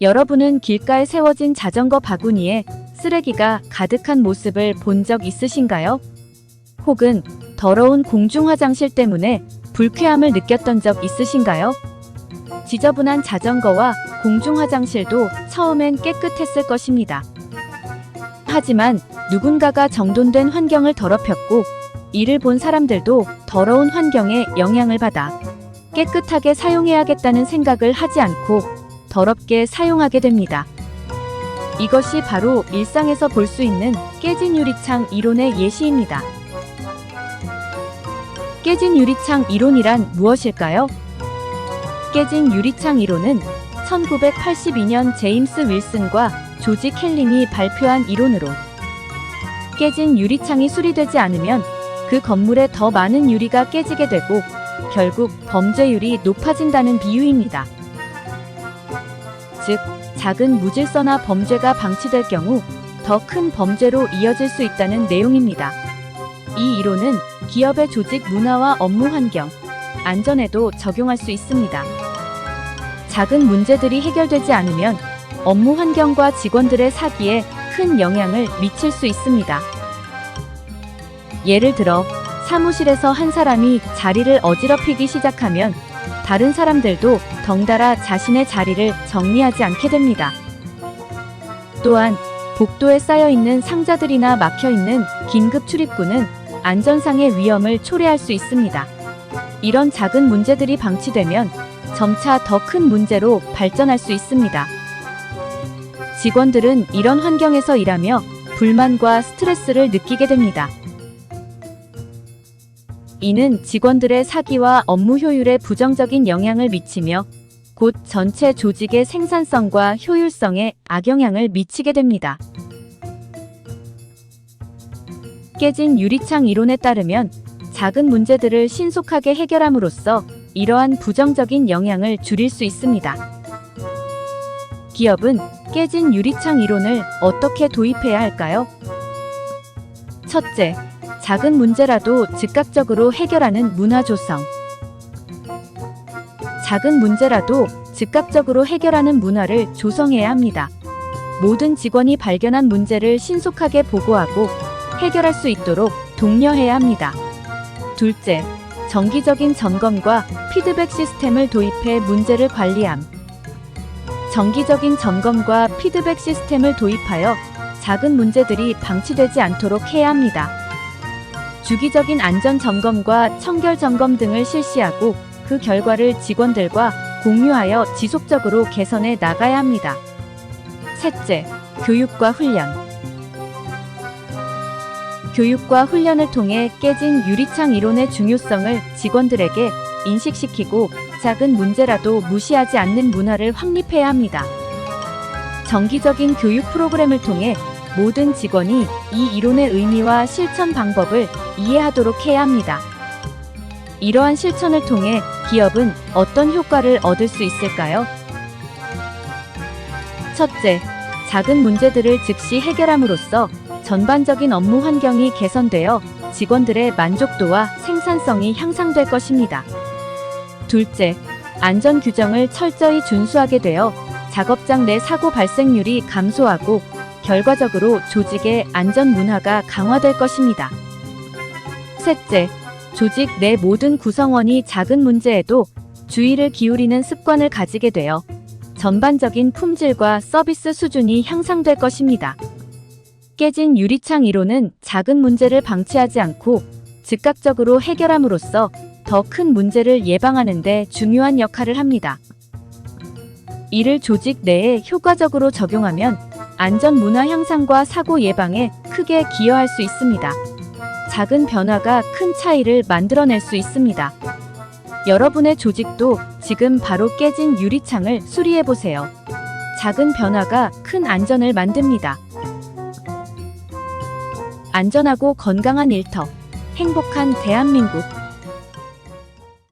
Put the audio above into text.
여러분은 길가에 세워진 자전거 바구니에 쓰레기가 가득한 모습을 본 적 있으신가요? 혹은 더러운 공중 화장실 때문에 불쾌함을 느꼈던 적 있으신가요? 지저분한 자전거와 공중 화장실도 처음엔 깨끗했을 것입니다. 하지만 누군가가 정돈된 환경을 더럽혔고 이를 본 사람들도 더러운 환경에 영향을 받아 깨끗하게 사용해야겠다는 생각을 하지 않고 더럽게 사용하게 됩니다. 이것이 바로 일상에서 볼 수 있는 깨진 유리창 이론의 예시입니다. 깨진 유리창 이론이란 무엇일까요? 깨진 유리창 이론은 1982년 제임스 윌슨과 조지 켈린이 발표한 이론으로 깨진 유리창이 수리되지 않으면 그 건물에 더 많은 유리가 깨지게 되고 결국 범죄율이 높아진다는 비유입니다. 즉, 작은 무질서나 범죄가 방치될 경우 더 큰 범죄로 이어질 수 있다는 내용입니다. 이 이론은 기업의 조직 문화와 업무 환경, 안전에도 적용할 수 있습니다. 작은 문제들이 해결되지 않으면 업무 환경과 직원들의 사기에 큰 영향을 미칠 수 있습니다. 예를 들어, 사무실에서 한 사람이 자리를 어지럽히기 시작하면 다른 사람들도 덩달아 자신의 자리를 정리하지 않게 됩니다. 또한 복도에 쌓여 있는 상자들이나 막혀 있는 긴급 출입구는 안전상의 위험을 초래할 수 있습니다. 이런 작은 문제들이 방치되면 점차 더 큰 문제로 발전할 수 있습니다. 직원들은 이런 환경에서 일하며 불만과 스트레스를 느끼게 됩니다. 이는 직원들의 사기와 업무 효율에 부정적인 영향을 미치며 곧 전체 조직의 생산성과 효율성에 악영향을 미치게 됩니다. 깨진 유리창 이론에 따르면 작은 문제들을 신속하게 해결함으로써 이러한 부정적인 영향을 줄일 수 있습니다. 기업은 깨진 유리창 이론을 어떻게 도입해야 할까요? 첫째, 작은 문제라도 즉각적으로 해결하는 문화 조성. 작은 문제라도 즉각적으로 해결하는 문화를 조성해야 합니다. 모든 직원이 발견한 문제를 신속하게 보고하고 해결할 수 있도록 독려해야 합니다. 둘째, 정기적인 점검과 피드백 시스템을 도입해 문제를 관리함. 정기적인 점검과 피드백 시스템을 도입하여 작은 문제들이 방치되지 않도록 해야 합니다. 주기적인 안전 점검과 청결 점검 등을 실시하고 그 결과를 직원들과 공유하여 지속적으로 개선해 나가야 합니다. 셋째, 교육과 훈련. 교육과 훈련을 통해 깨진 유리창 이론의 중요성을 직원들에게 인식시키고 작은 문제라도 무시하지 않는 문화를 확립해야 합니다. 정기적인 교육 프로그램을 통해 모든 직원이 이 이론의 의미와 실천 방법을 이해하도록 해야 합니다. 이러한 실천을 통해 기업은 어떤 효과를 얻을 수 있을까요? 첫째, 작은 문제들을 즉시 해결함으로써 전반적인 업무 환경이 개선되어 직원들의 만족도와 생산성이 향상될 것입니다. 둘째, 안전 규정을 철저히 준수하게 되어 작업장 내 사고 발생률이 감소하고 결과적으로 조직의 안전 문화가 강화될 것입니다. 셋째, 조직 내 모든 구성원이 작은 문제에도 주의를 기울이는 습관을 가지게 되어 전반적인 품질과 서비스 수준이 향상될 것입니다. 깨진 유리창 이론은 작은 문제를 방치하지 않고 즉각적으로 해결함으로써 더 큰 문제를 예방하는 데 중요한 역할을 합니다. 이를 조직 내에 효과적으로 적용하면 안전 문화 향상과 사고 예방에 크게 기여할 수 있습니다. 작은 변화가 큰 차이를 만들어낼 수 있습니다. 여러분의 조직도 지금 바로 깨진 유리창을 수리해 보세요. 작은 변화가 큰 안전을 만듭니다. 안전하고 건강한 일터, 행복한 대한민국.